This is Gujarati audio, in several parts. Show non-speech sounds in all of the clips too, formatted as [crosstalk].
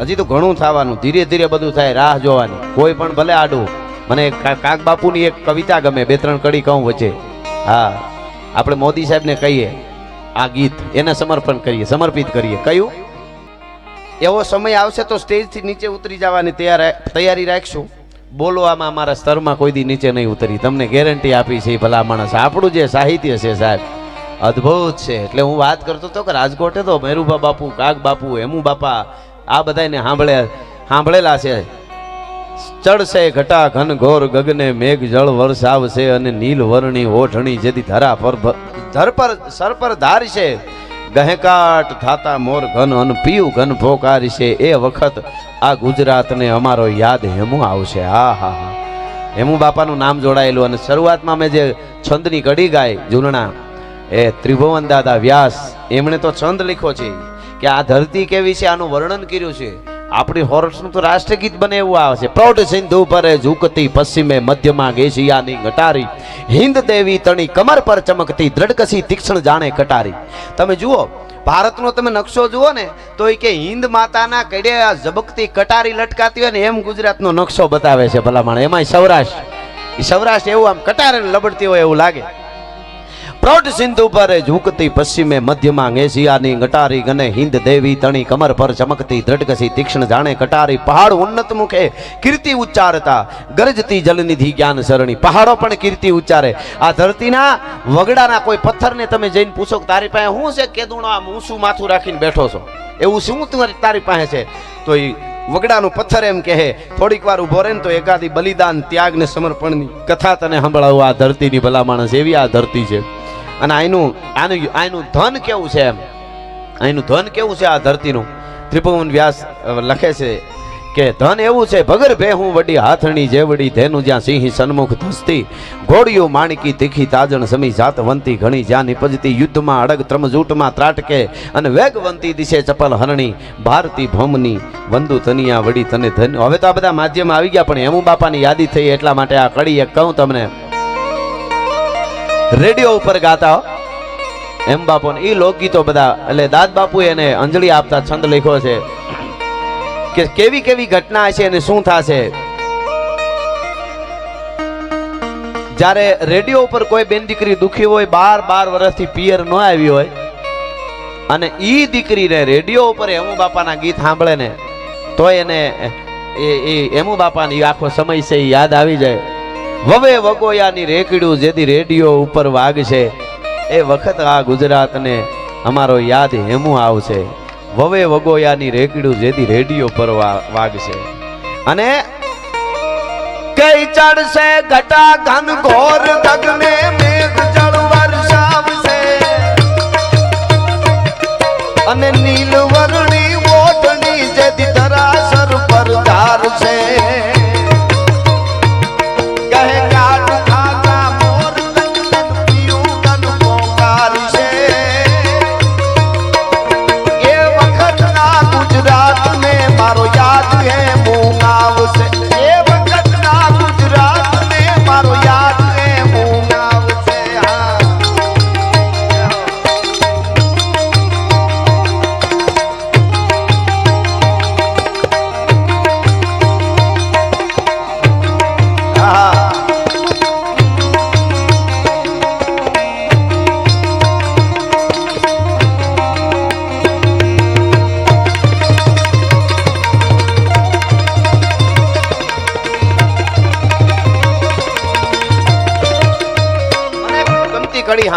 હજી તો ઘણું થવાનું. ધીરે ધીરે બધું થાય, રાહ જોવાની. કોઈ પણ ભલે આડું. મને કાક બાપુની એક કવિતા ગમે, બે ત્રણ કડી કહું વચ્ચે. હા, આપણે મોદી સાહેબને કહીએ, આ ગીત એને સમર્પણ કરીએ, સમર્પિત કરીએ. કયું? એવો સમય આવશે તો સ્ટેજથી નીચે ઉતરી જવાની તૈયાર રાખશું. બોલવામાં અમારા સ્તરમાં કોઈ દી નીચે નહીં ઉતરી. તમને ગેરંટી આપી છે ભલા માણસ. આપણું જે સાહિત્ય છે સાહેબ, અદ્ભુત છે. એટલે હું વાત કરતો હતો કે રાજકોટે તો મેરુબા બાપુ કાગ બાપુ, હેમુ બાપા આ બધાને સાંભળે સાંભળેલા છે. ચડશે ઘટા ઘન ઘોર ગગને મેઘ જળ વરસાવશે અને નીલ વર્ણી ઓઢણી જેથી ધરા પર ધર પર સર પર ધારશે. ગહેકાટ થાતા મોર ઘન અન પીયું ઘન ભોકારશે. એ વખત આ ગુજરાતને અમારો યાદ હેમુ આવશે. હા હા હા. હેમુ બાપાનું નામ જોડાયેલું અને શરૂઆતમાં મેં જે છંદની કડી ગાય જૂનણા એ ત્રિભુવન દાદા વ્યાસ, એમણે તો છંદ લખ્યો છે. કે આ ધરતી કેવી છે આનું વર્ણન કર્યું છે? આપણી હોર્સનું તો રાષ્ટ્રગીત બને એવું આવે છે. પ્રૌઢ સિંધુ પર ઝુકતી પશ્ચિમે મધ્યમાં ગેશિયાની ગટારી. હિન્દ દેવી તણી કમર પર ચમકતી દ્રઢકસી તીક્ષ્ણ જાણે કટારી. તમે જુઓ, ભારતનો તમે નકશો જુઓ ને, તો એ કે હિન્દ માતાના કડે આ ઝબકતી કટારી લટકાતી હોય ને, એમ ગુજરાતનો નકશો બતાવે છે ભલામણ. એમાંય સૌરાષ્ટ્ર. સૌરાષ્ટ્ર એવું આમ કટારે લબડતી હોય એવું લાગે. પ્રૌઢ સિંધુ પર ઝૂકતી પશ્ચિમે મધ્યમાં એશિયાની ગટારી ગને હિન્દ દેવી તણી કમર પર ચમકતી દ્રઢકસી તીક્ષ્ણ જાણે કટારી પહાડ ઉન્નત મુખે કીર્તિ ઉચ્ચારતા ગરજતી જલનિધિ જ્ઞાન સરણી. પહાડો પણ કીર્તિ ઉચ્ચારે. આ ધરતીના વગડાના કોઈ પથ્થરને તમે જઈને પૂછો તારી પાસે શું છે? કેદુણો આમ ઊંચું માથું રાખીને બેઠો છો. એવું શું તારી પાસે છે? તો એ વગડાનું પથ્થર એમ કહે, થોડીક વાર ઊભો રહે ને તો એકાદી બલિદાન ત્યાગ ને સમર્પણની કથા તને સંભળાવું. આ ધરતીની ભલા માણસ એવી, આ ધરતી છે. અને આનું આનું આનું ધન કેવું છે એમ? અહીંનું ધન કેવું છે આ ધરતીનું? ત્રિભુવન વ્યાસ લખે છે કે, ધન એવું છે, ભગર ભે હું વડી હાથણી જેવડી, ધેનું જ્યાં સિંહ સન્મુખ ધસતી ઘોડીઓ માણકી તીખી તાજણ સમી જાતવંતી ઘણી જ્યાં નિપજતી, યુદ્ધમાં અડગ ત્રમજૂટમાં ત્રાટકે અને વેગવંતી દિશે ચપલ હરણી, ભારતી ભમની વંદુ તનિયા વડી તને ધન. હવે તો આ બધા માધ્યમ આવી ગયા, પણ હેમુ બાપાની યાદી થઈ એટલા માટે આ કડી એક કહું તમને. રેડિયો ઉપર ગાતા. એમ બાપુ એ લોકગીતો બધા, એટલે દાદ બાપુ એને અંજલિ આપતા છંદ લખ્યો છે. કે કેવી કેવી ઘટના છે અને શું થશે? જ્યારે રેડિયો ઉપર કોઈ બેન દીકરી દુખી હોય, બાર બાર વર્ષથી પિયર ન આવી હોય, અને એ દીકરીને રેડિયો ઉપર હેમુ બાપાના ગીત સાંભળે ને, તો એને એ હેમુ બાપાની આખો સમય છે એ યાદ આવી જાય. વવે વગોયાની રેકડ્યું જેથી રેડિયો ઉપર વાગશે. એ વખત આ ગુજરાતને અમારો યાદ હેમું આવશે. વવે વગોયાની રેકડ્યું જેથી રેડિયો પર વાગશે. અને કઈ ચડશે ઘટા ઘન ઘોર ગગને મેઘ જળ વર્ષાવશે અને નીલ વરણી ઓઢણી જેથી ધરાસર પર ધારશે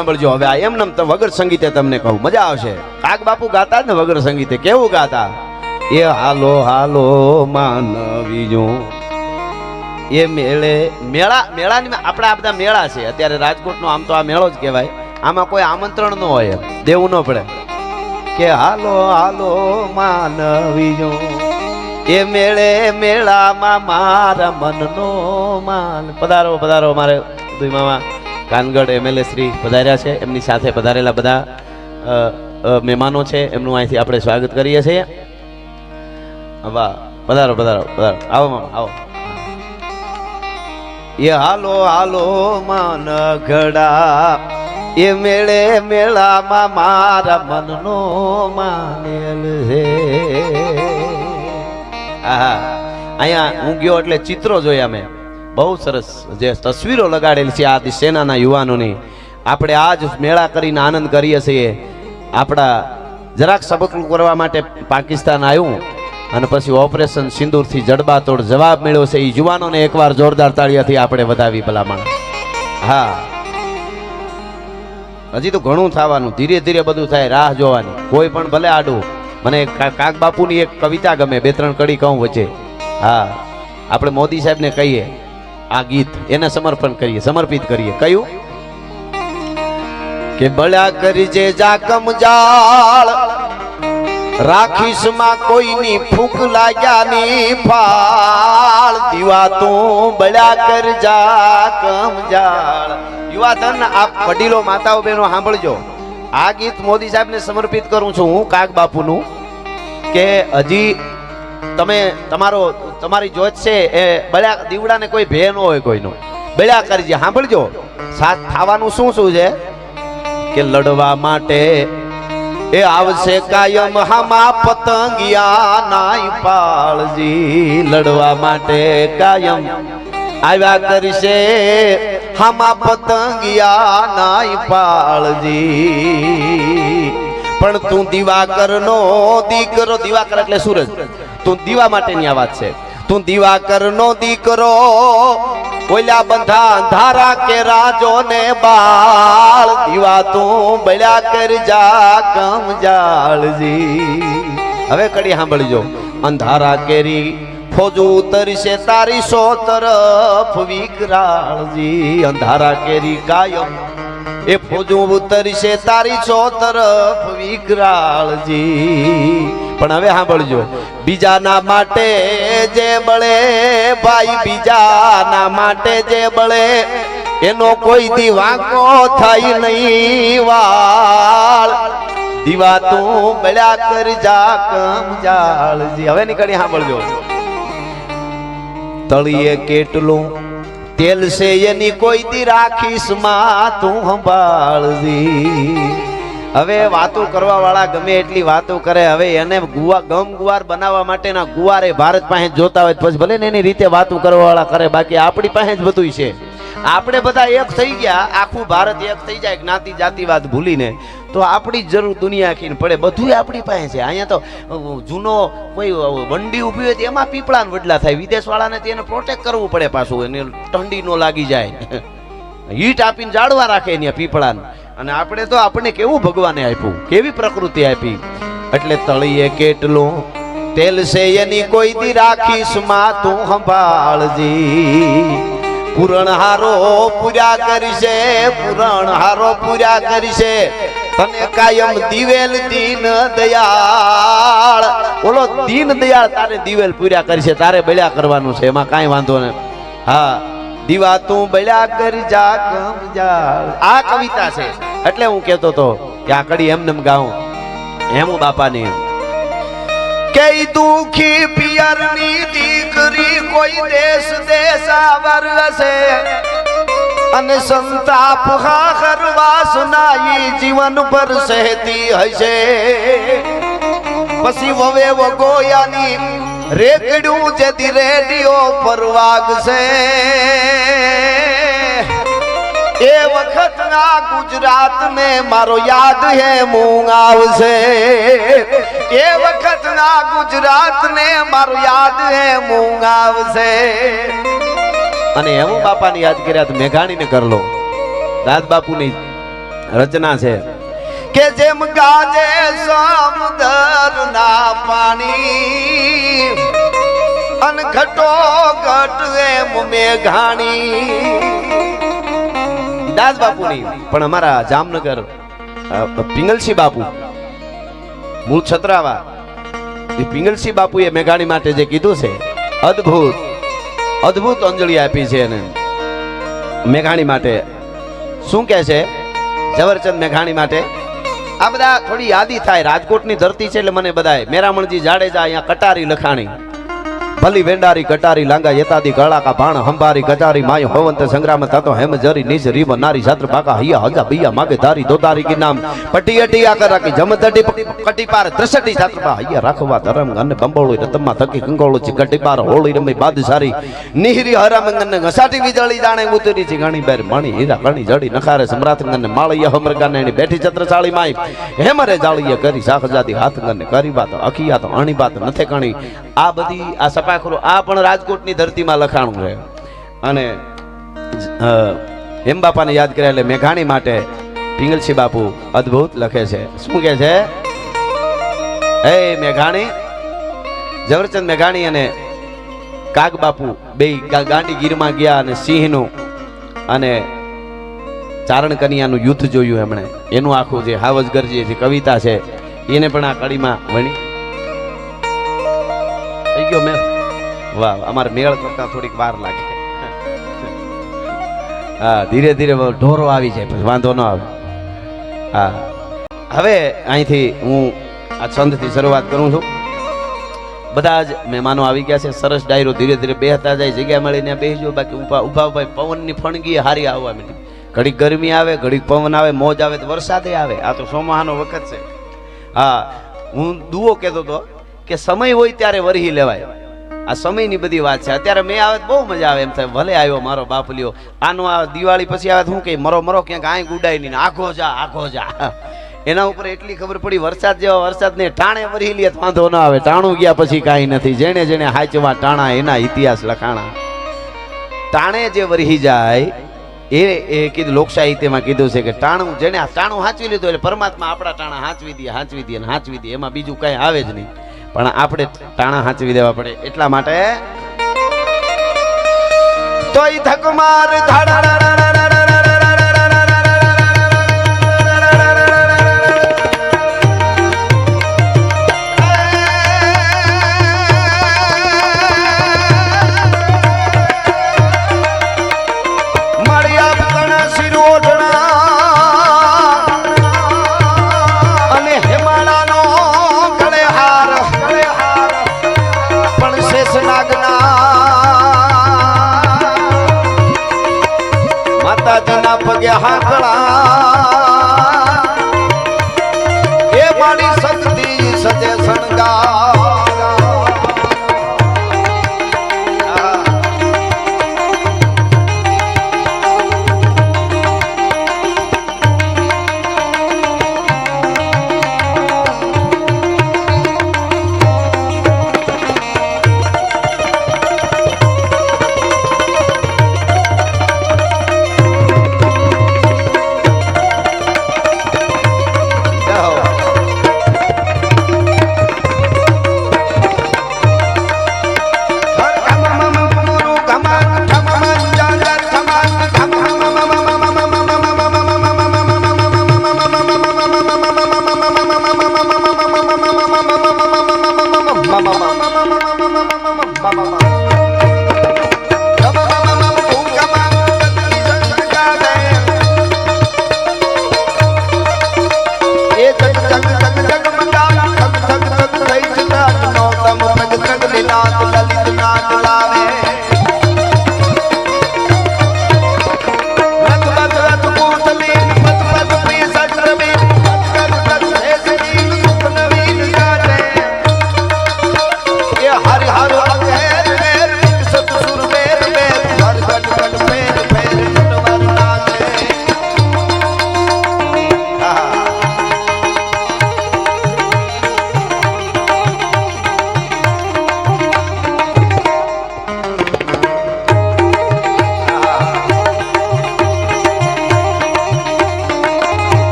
સાંભળજો. હવે આ એમને તો વગર સંગીતે તમને કહું. મજા આવશે. કાગ બાપુ ગાતા ને વગર સંગીતે. કેવું ગાતા? એ હાલો હાલો, માનવીજો. એ મેળે, મેળા, મેળાની આપણા બધા મેળા છે. અત્યારે રાજકોટનો આમ તો આ મેળો જ કહેવાય. આમાં કોઈ આમંત્રણ ન હોય એમ. દેવું ન પડે. કે હાલો હાલો, માનવીજો. એ મેળે, મેળામાં મારા મનનો માન પધારો પધારો મારે દુઈ મામા. કાનગઢ એમએલએ શ્રી પધાર્યા છે. એમની સાથે પધારેલા બધા મહેમાનો છે. એમનું અહીંથી આપણે સ્વાગત કરીએ છીએ. વાહ, પધારો પધારો પધારો. આવો મામા, આવો. એ હાલો હાલો માન ઘડા એ મેળે મેળામાં મારા મનનો માનેલ છે. આહા, અહીંયા હું ગયો એટલે ચિત્રો જોયા મેં. બહુ સરસ જે તસવીરો લગાડેલી છે આ સેનાના યુવાનોની. આપણે આજ મેળા કરીને આનંદ કરીએ છીએ. આપણા જરાક સબકલું કરવા માટે પાકિસ્તાન આવ્યું અને પછી ઓપરેશન સિંદૂરથી જડબાતોડ જવાબ મેળ્યો છે. એ યુવાનોને એકવાર જોરદાર તાળીયાથી આપણે વધાવી ભલામણ. હા. હજી તો ઘણું થવાનું. ધીરે ધીરે બધું થાય, રાહ જોવાની. કોઈ પણ ભલે આડું. મને કાક બાપુની એક કવિતા ગમે, બે ત્રણ કડી કહું વચ્ચે. હા. આપણે મોદી સાહેબને કહીએ. આ ગીત એને સમર્પણ કરીએ, સમર્પિત કરીએ. કયું? કે બળ્યા કરજે જાકમ જાળ રાખીશમાં કોઈની ફૂક લાગ્યાની ફાળ. દીવા તું બળ્યા કર જાકમ જાળ. યુવા ધન આપ વડીલો, માતાઓ, બહેનો, સાંભળજો. આ ગીત મોદી સાહેબને સમર્પિત કરું છું હું કાગ બાપુનું કે હજી તમે તમારો, તમારી જોત છે એ બળ્યા, દીવડાને કોઈ ભે ન હોય કોઈનો. બળ્યા કરજે, સાંભળજો. સાથ થવાનું શું શું છે? કે લડવા માટે એ આવશે કાયમ હામા પતંગિયા નાઈ પાળજી. લડવા માટે કાયમ આવ્યા કરશે હામા પતંગિયા નાય પાળજી. પણ તું દિવાકર નો દીકરો, દિવાકર એટલે સૂરજ. તું દીવા માટેની આ વાત છે. તું દિવાકર નો દીકરો બોલ્યા બંધા અંધારા કે રાજો ને બાળ. દીવા તું બળ્યા કર જા કમ જાળજી. હવે કડી સાંભળજો. અંધારા કેરી ફોજુ ઉતરશે તારી સો તરફ વિકરાળજી. અંધારા કેરી કાયમ એ ફોજુ ઉતરશે તારી સો તરફ વિકરાળજી. પણ હવે સાંભળજો. બીજાના માટે જે બળે, ભાઈ બીજાના માટે જે બળે, એનો કોઈ દીવાકો થાય નહીં વાળ. દીવા તું બળ્યા કર જા કમ જાળજી. હવે નીકળી સાંભળજો. તળીએ કેટલું? તેલ છે એની કોઈ દી રાખીશમાં તું સંભાળજી. હવે વાતો કરવા વાળા ગમે એટલી વાતો કરે, હવે એને ગુવા, ગમ ગુવાર બનાવવા માટેના ગુવારે ભારત પાસે જોતા હોય પછી ભલે ને એની રીતે વાતો કરવા વાળા કરે, બાકી આપણી પાસે જ બધું છે. આપણે બધા એક થઈ ગયા, આખું ભારત એક થઈ જાય, જ્ઞાતિ, જાતિવાદ ભૂલીને. તો આપણી જરૂર દુનિયા આખીને પડે બધું આપણી પાસે છે. અહીંયા તો જૂનો કોઈ વંડી ઊભી હોય એમાં પીપળાને વડલા થાય. વિદેશવાળાને તેને પ્રોટેક્ટ કરવું પડે પાછું, એને ઠંડી ન લાગી જાય. [laughs] હીટ આપીને જાળવા રાખે એને પીપળાને. અને આપણે તો આપણને કેવું ભગવાને આપ્યું? કેવી પ્રકૃતિ આપી? એટલે તળિયે કેટલું? તેલ છે એની કોઈ દી રાખીશમાં, તું સંભાળજી. પુરણ હારો પૂરા કરશે, પુરણ હારો પૂરા કરશે. તને કાયમ દિવેલ દીન દયાળ. ઓલો દીન દયાળ તારે દિવેલ પૂરા કરશે, તારે બળ્યા કરવાનું છે, એમાં કાંઈ વાંધો નહીં. હા. દીવા તું બળ્યા કર જા કમ જા. આ કવિતા છે. એટલે હું કહેતો તો કે આ કડી એમને એમ ગાઉં. હેમુ બાપાને કે દુખી પિયરની દીકરી કોઈ દેશ દેશાવર હશે. અને સંતાપ હાહર વાસનાઈ જીવન પર સહેતી હશે. પછી વવે વગોયાની રેકડ્યું જેથી રેડિયો પર વાગશે. એ વખત ના ગુજરાત ને મારો યાદ હે, મૂંગ આવશે. એ વખત ના ગુજરાત ને મારો યાદ હે, મૂંગ આવશે. અને હેમુ બાપાની યાદ કર્યા મેઘાણીને કરલો દાદ બાપુની રચના છે. કે જેમ ગાજે સમુદર ના પાણી, અન ઘટો ઘટ એમ મેઘાણી. દાસ બાપુની, પણ અમારા જામનગર પિંગલસિંહ બાપુ, મૂળ છત્રાવા, એ પિંગલસિંહ બાપુએ મેઘાણી માટે જે કીધું છે, અદ્ભુત અદ્ભુત અંજલિ આપી છે એને. મેઘાણી માટે, શું કહે છે? ઝવરચંદ મેઘાણી માટે આ બધા થોડી યાદી થાય. રાજકોટની ધરતી છે એટલે મને બધાય. મેરામણજી જાડેજા અહીંયા કટારી લખાણી. ભલી વેંડારી કટારી લાંગા, યતાદી, ગળાકા, ભાણ, હંભારી, ગજારી, માય, હોવંત, સંગ્રામ, તતો હેમ, જરી, નીચ, રીવ, નારી સાત્ર બાકા હૈયા, હજા, બિયા, માગે, ધારી, દોદારી, કી નામ. પટી અટી, આકર રાખી, જમ તટી કટી, પાર ત્રસટી સાત્ર બા હૈયા, રાખવા, ધરમ અને બંબોળી, રતમમાં થકી, કંગોળો છે કટી પાર, હોળી, રમે બાદ સારી નિહરી હરામંગન ઘસાટી, વીજળી જાણે ઉતરી છે ઘણી બેર, મણી, હીરા, ઘણી, જડી, નખારે, સમ્રાટ ગન માળિયા હમરગાને એની બેઠી છત્રસાળી માય. હેમરે જાળીએ, કરી શાખજાતી હાથ ગને કરી, વાત અખિયા તો અણી વાત નથે કણી આ બધી, આ સપાખરો આ પણ રાજકોટની ધરતીમાં લખાણું છે. અને હેમ બાપાને યાદ કર્યા એટલે મેઘાણી માટે પિંગલસિંહ બાપુ અદ્ભુત લખે છે. શું કે છે? હે મેઘાણી, ઝવરચંદ મેઘાણી અને કાગ બાપુ બે ગાંડી ગયા અને સિંહનું અને ચારણ કન્યાનું યુદ્ધ જોયું એમણે. એનું આખું જે હાવજ ગરજી જે કવિતા છે, એને પણ આ કડીમાં વણી. થઈ ગયો મેં. વાહ અમારે મેળ કરતા થોડીક વાર લાગે. હા, ધીરે ધીરે ઢોરો આવી જાય વાંધો ન આવે. હા. હવે અહીંથી હું આ છંદથી શરૂઆત કરું છું. બધા જ મહેમાનો આવી ગયા છે, સરસ ડાયરો ધીરે ધીરે બેહતા જાય, જગ્યા મળીને બેસજો બાકી ઊભા ઊભા ઊભા પવનની ફણગી હારી આવવા મળી ઘડીક ગરમી આવે, ઘડીક પવન આવે, મોજ આવે, તો વરસાદે આવે. આ તો સોમાહાનો વખત છે. હા, હું દુઓ કહેતો હતો કે સમય હોય ત્યારે વરહી લેવાય. આ સમયની બધી વાત છે. અત્યારે મેં આવે બહુ મજા આવે એમ થાય. ભલે આવ્યો મારો બાપ આનો આ દિવાળી પછી આવે હું શું કે મરો મરો, ક્યાંક આય ગુડાય નહીં. આખો જા આખો જા. એના ઉપર એટલી ખબર પડી, વરસાદ જેવા વરસાદ ને ટાણે વરી લે વાંધો ના આવે. ટાણું ગયા પછી કાંઈ નથી. જેણે જેણે હાચવા ટાણા, એના ઇતિહાસ લખાણા. ટાણે જે વરહી જાય, એ એ કીધું લોકશાહિત્યમાં કીધું છે કે ટાણું જેને ટાણું હાંચવી લીધું, એટલે પરમાત્મા આપણા ટાણા હાંચવી દે હાંચવી દે અને હાંચવી દે. એમાં બીજું કાંઈ આવે જ નહીં. પણ આપણે ટાણા હાંચવી દેવા પડે એટલા માટે તોય ધકમાર ધાડા